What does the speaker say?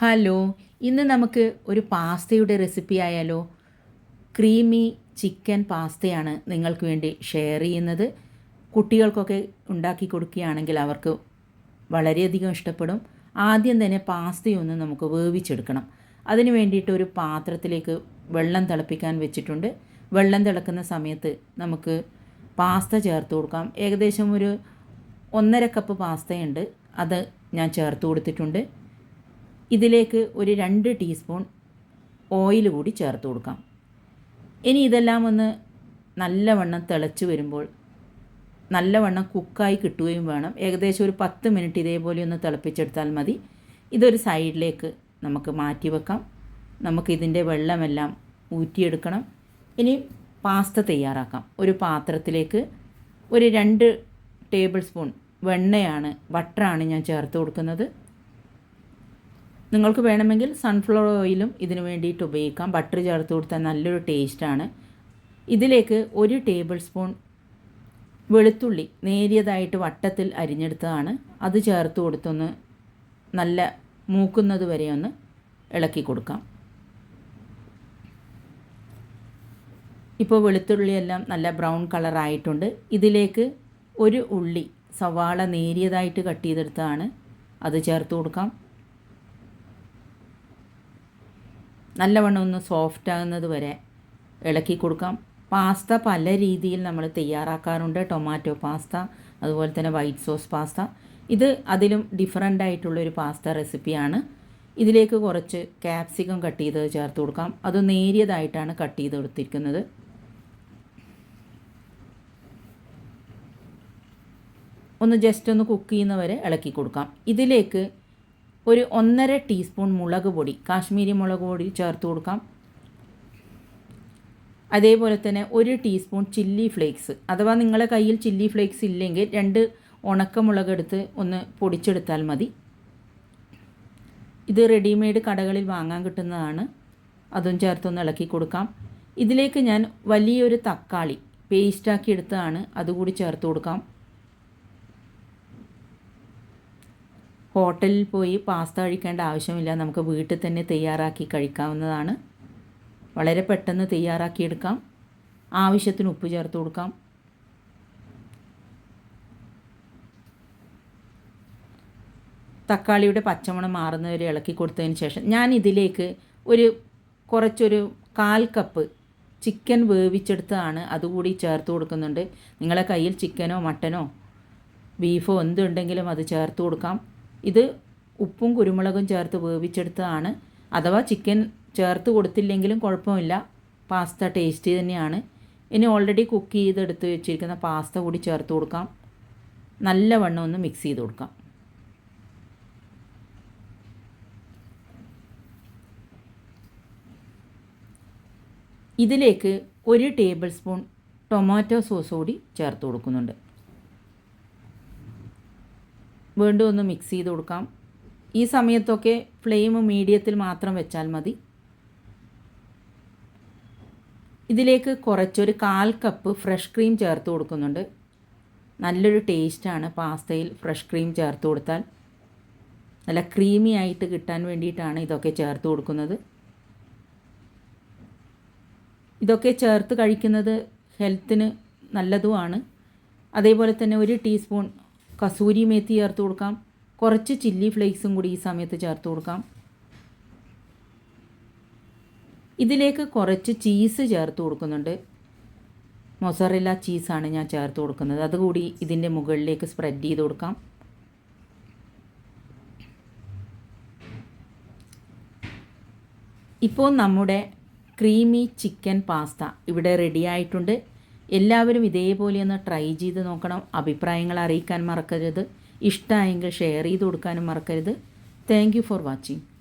Hello ഇന്ന് നമുക്ക് ഒരു പാസ്തയുടെ റെസിപ്പി ആയാലോ? ക്രീമി ചിക്കൻ പാസ്തയാണ് നിങ്ങൾക്ക് വേണ്ടി ഷെയർ ചെയ്യുന്നത്. കുട്ടികൾക്കൊക്കെ ഉണ്ടാക്കി കൊടുക്കുകയാണെങ്കിൽ അവർക്ക് വളരെയധികം ഇഷ്ടപ്പെടും. ആദ്യം തന്നെ പാസ്തയൊന്ന് നമുക്ക് വേവിച്ചെടുക്കണം. അതിന് വേണ്ടിയിട്ട് ഒരു പാത്രത്തിലേക്ക് വെള്ളം തിളപ്പിക്കാൻ വെച്ചിട്ടുണ്ട്. വെള്ളം തിളക്കുന്ന സമയത്ത് നമുക്ക് പാസ്ത ചേർത്ത് കൊടുക്കാം. ഏകദേശം ഒരു ഒന്നര കപ്പ് പാസ്തയുണ്ട്. അത് ഞാൻ ചേർത്ത് കൊടുത്തിട്ടുണ്ട്. ഇതിലേക്ക് ഒരു രണ്ട് ടീസ്പൂൺ ഓയിൽ കൂടി ചേർത്ത് കൊടുക്കാം. ഇനി ഇതെല്ലാം ഒന്ന് നല്ലവണ്ണം തിളച്ച് വരുമ്പോൾ നല്ലവണ്ണം കുക്കായി കിട്ടുകയും വേണം. ഏകദേശം ഒരു പത്ത് മിനിറ്റ് ഇതേപോലെ ഒന്ന് തിളപ്പിച്ചെടുത്താൽ മതി. ഇതൊരു സൈഡിലേക്ക് നമുക്ക് മാറ്റി വെക്കാം. നമുക്കിതിന്റെ വെള്ളമെല്ലാം ഊറ്റിയെടുക്കണം. ഇനി പാസ്ത തയ്യാറാക്കാം. ഒരു പാത്രത്തിലേക്ക് ഒരു രണ്ട് ടേബിൾ സ്പൂൺ വെണ്ണയാണ് ബട്ടറാണ് ഞാൻ ചേർത്ത് കൊടുക്കുന്നത്. നിങ്ങൾക്ക് വേണമെങ്കിൽ സൺഫ്ലവർ ഓയിലും ഇതിന് വേണ്ടിയിട്ട് ഉപയോഗിക്കാം. ബട്ടർ ചേർത്ത് കൊടുത്താൽ നല്ലൊരു ടേസ്റ്റാണ് ഇതിലേക്ക് ഒരു ടേബിൾ സ്പൂൺ വെളുത്തുള്ളി നേരിയതായിട്ട് വട്ടത്തിൽ അരിഞ്ഞെടുത്തതാണ്. അത് ചേർത്ത് കൊടുത്തൊന്ന് നല്ല മൂക്കുന്നത് വരെ ഒന്ന് ഇളക്കി കൊടുക്കാം. ഇപ്പോൾ വെളുത്തുള്ളിയെല്ലാം നല്ല ബ്രൗൺ കളറായിട്ടുണ്ട് ഇതിലേക്ക് ഒരു ഉള്ളി സവാള നേരിയതായിട്ട് കട്ട് ചെയ്തെടുത്തതാണ്. അത് ചേർത്ത് കൊടുക്കാം. നല്ലവണ്ണം ഒന്ന് സോഫ്റ്റ് ആകുന്നത് വരെ ഇളക്കി കൊടുക്കാം. പാസ്ത പല രീതിയിൽ നമ്മൾ തയ്യാറാക്കാറുണ്ട്. ടൊമാറ്റോ പാസ്ത അതുപോലെ തന്നെ വൈറ്റ് സോസ് പാസ്ത ഇത് അതിലും ഡിഫറെന്റ് ആയിട്ടുള്ളൊരു പാസ്ത റെസിപ്പിയാണ് ഇതിലേക്ക് കുറച്ച് ക്യാപ്സിക്കം കട്ട് ചെയ്ത് ചേർത്ത് കൊടുക്കാം. അത് നേരിയതായിട്ടാണ് കട്ട് ചെയ്ത് കൊടുത്തിരിക്കുന്നത്. ഒന്ന് ജസ്റ്റ് ഒന്ന് കുക്ക് ചെയ്യുന്നവരെ ഇളക്കി കൊടുക്കാം. ഇതിലേക്ക് ഒരു ഒന്നര ടീസ്പൂൺ മുളക് പൊടി കാശ്മീരി മുളക് പൊടി ചേർത്ത് കൊടുക്കാം. അതേപോലെ തന്നെ ഒരു ടീസ്പൂൺ ചില്ലി ഫ്ലേക്സ്. അഥവാ നിങ്ങളുടെ കയ്യിൽ ചില്ലി ഫ്ലേക്സ് ഇല്ലെങ്കിൽ രണ്ട് ഉണക്കമുളക് എടുത്ത് ഒന്ന് പൊടിച്ചെടുത്താൽ മതി. ഇത് റെഡിമെയ്ഡ് കടകളിൽ വാങ്ങാൻ കിട്ടുന്നതാണ്. അതും ചേർത്തൊന്ന് ഇളക്കി കൊടുക്കാം. ഇതിലേക്ക് ഞാൻ വലിയൊരു തക്കാളി പേസ്റ്റാക്കി എടുത്തതാണ്. അതുകൂടി ചേർത്ത് കൊടുക്കാം. ഹോട്ടലിൽ പോയി പാസ്ത കഴിക്കേണ്ട ആവശ്യമില്ല. നമുക്ക് വീട്ടിൽ തന്നെ തയ്യാറാക്കി കഴിക്കാവുന്നതാണ്. വളരെ പെട്ടെന്ന് തയ്യാറാക്കിയെടുക്കാം. ആവശ്യത്തിന് ഉപ്പ് ചേർത്ത് കൊടുക്കാം. തക്കാളിയുടെ പച്ചമണം മാറുന്നവരെ ഇളക്കി കൊടുത്തതിന് ശേഷം ഞാൻ ഇതിലേക്ക് ഒരു കുറച്ചൊരു കാൽ കപ്പ് ചിക്കൻ വേവിച്ചെടുത്തതാണ്. അതുകൂടി ചേർത്ത് കൊടുക്കുന്നുണ്ട്. നിങ്ങളെ കയ്യിൽ ചിക്കനോ മട്ടനോ ബീഫോ എന്തുണ്ടെങ്കിലും അത് ചേർത്ത് കൊടുക്കാം. ഇത് ഉപ്പും കുരുമുളകും ചേർത്ത് വേവിച്ചെടുത്തതാണ്. അഥവാ ചിക്കൻ ചേർത്ത് കൊടുത്തില്ലെങ്കിലും കുഴപ്പമില്ല. പാസ്ത ടേസ്റ്റി തന്നെയാണ്. ഇനി ഓൾറെഡി കുക്ക് ചെയ്തെടുത്ത് വെച്ചിരിക്കുന്ന പാസ്ത കൂടി ചേർത്ത് കൊടുക്കാം. നല്ലവണ്ണം ഒന്ന് മിക്സ് ചെയ്ത് കൊടുക്കാം. ഇതിലേക്ക് ഒരു ടേബിൾ സ്പൂൺ ടൊമാറ്റോ സോസ് കൂടി ചേർത്ത് കൊടുക്കുന്നുണ്ട്. വീണ്ടും ഒന്ന് മിക്സ് ചെയ്ത് കൊടുക്കാം. ഈ സമയത്തൊക്കെ ഫ്ലെയിം മീഡിയത്തിൽ മാത്രം വെച്ചാൽ മതി. ഇതിലേക്ക് കുറച്ചൊരു കാൽ കപ്പ് ഫ്രഷ് ക്രീം ചേർത്ത് കൊടുക്കുന്നുണ്ട്. നല്ലൊരു ടേസ്റ്റാണ് പാസ്തയിൽ ഫ്രഷ് ക്രീം ചേർത്ത് കൊടുത്താൽ. നല്ല ക്രീമി ആയിട്ട് കിട്ടാൻ വേണ്ടിയിട്ടാണ് ഇതൊക്കെ ചേർത്ത് കൊടുക്കുന്നത്. ഇതൊക്കെ ചേർത്ത് കഴിക്കുന്നത് ഹെൽത്തിന് നല്ലതുമാണ്. അതേപോലെ തന്നെ ഒരു ടീസ്പൂൺ കസൂരി മേത്തി ചേർത്ത് കൊടുക്കാം. കുറച്ച് ചില്ലി ഫ്ലേക്സും കൂടി ഈ സമയത്ത് ചേർത്ത് കൊടുക്കാം. ഇതിലേക്ക് കുറച്ച് ചീസ് ചേർത്ത് കൊടുക്കുന്നുണ്ട്. മൊസറല്ല ചീസാണ് ഞാൻ ചേർത്ത് കൊടുക്കുന്നത്. അതുകൂടി ഇതിന്റെ മുകളിലേക്ക് സ്പ്രെഡ് ചെയ്ത് കൊടുക്കാം. ഇപ്പോൾ നമ്മുടെ ക്രീമി ചിക്കൻ പാസ്ത ഇവിടെ റെഡി ആയിട്ടുണ്ട്. എല്ലാവരും ഇതേപോലെ ഒന്ന് ട്രൈ ചെയ്ത് നോക്കണം. അഭിപ്രായങ്ങൾ അറിയിക്കാൻ മറക്കരുത്. ഇഷ്ടമായെങ്കിൽ ഷെയർ ചെയ്ത് കൊടുക്കാനും മറക്കരുത്. Thank for watching